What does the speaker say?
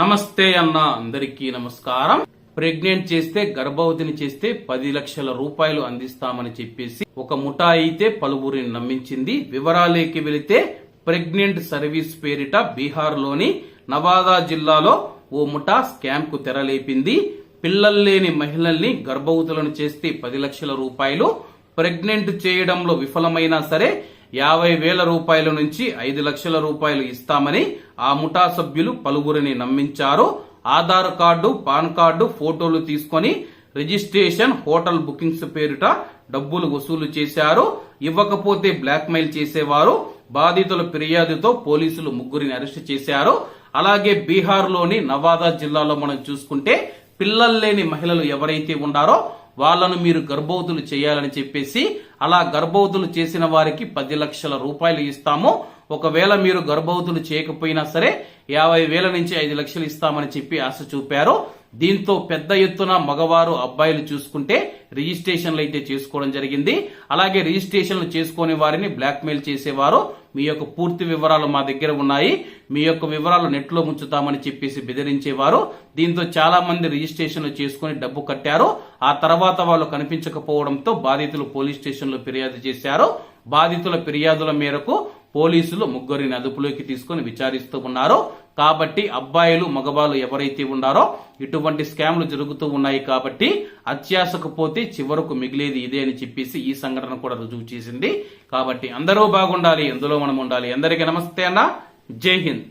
నమస్తే అన్న అందరికీ నమస్కారం. ప్రెగ్నెంట్ చేస్తే గర్భవతిని చేస్తే పది లక్షల రూపాయలు అందిస్తామని చెప్పేసి ఒక ముఠా అయితే పలువురిని నమ్మించింది. వివరాలేకి వెళితే ప్రెగ్నెంట్ సర్వీస్ పేరిట బీహార్లోని నవాదా జిల్లాలో ఓ ముఠా స్కామ్కు తెరలేపింది పిల్లల్లేని మహిళల్ని గర్భవతులను చేస్తే పది లక్షల రూపాయలు. ప్రెగ్నెంట్ చేయడంలో విఫలమైనా సరే యాభై వేల రూపాయల నుంచి ఐదు లక్షల రూపాయలు ఇస్తామని ఆ ముఠా సభ్యులు పలువురిని నమ్మించారు. ఆధార్ కార్డు పాన్ కార్డు ఫోటోలు తీసుకొని రిజిస్ట్రేషన్ హోటల్ బుకింగ్స్ పేరిట డబ్బులు వసూలు చేశారు. ఇవ్వకపోతే బ్లాక్మెయిల్ చేసేవారు. బాధితుల ఫిర్యాదుతో పోలీసులు ముగ్గురిని అరెస్ట్ చేశారు. అలాగే బీహార్లోని నవాదా జిల్లాలో మనం చూసుకుంటే పిల్లలు లేని మహిళలు ఎవరైతే ఉన్నారో వాళ్ళను మీరు గర్భవతులు చేయాలని చెప్పేసి అలా గర్భవతులు చేసిన వారికి పది లక్షల రూపాయలు ఇస్తాము. ఒకవేళ మీరు గర్భవతులు చేయకపోయినా సరే యాభై వేల నుంచి ఐదు లక్షలు ఇస్తామని చెప్పి ఆశ చూపారు. దీంతో పెద్ద ఎత్తున మగవారు అబ్బాయిలు చూసుకుంటే రిజిస్ట్రేషన్లు అయితే చేసుకోవడం జరిగింది. అలాగే రిజిస్ట్రేషన్లు చేసుకునే వారిని బ్లాక్మెయిల్ చేసేవారు. మీ యొక్క పూర్తి వివరాలు మా దగ్గర ఉన్నాయి. మీ యొక్క వివరాలు నెట్లో ముంచుతామని చెప్పేసి బెదిరించేవారు. దీంతో చాలా మంది రిజిస్ట్రేషన్లు చేసుకుని డబ్బు కట్టారు. ఆ తర్వాత వాళ్ళు కనిపించకపోవడంతో బాధితులు పోలీస్ స్టేషన్లో ఫిర్యాదు చేశారు. బాధితుల ఫిర్యాదుల మేరకు పోలీసులు ముగ్గురిని అదుపులోకి తీసుకుని విచారిస్తూ ఉన్నారు కాబట్టి అబ్బాయిలు మగవాళ్ళు ఎవరైతే ఉన్నారో ఇటువంటి స్కామ్లు జరుగుతూ ఉన్నాయి కాబట్టి అత్యాశకు పోతే చివరకు మిగిలేది ఇదే అని చెప్పేసి ఈ సంఘటన కూడా రుజువు చేసింది. కాబట్టి అందరూ బాగుండాలి ఎందులో మనం ఉండాలి. అందరికీ నమస్తే అన్న. జై హింద్.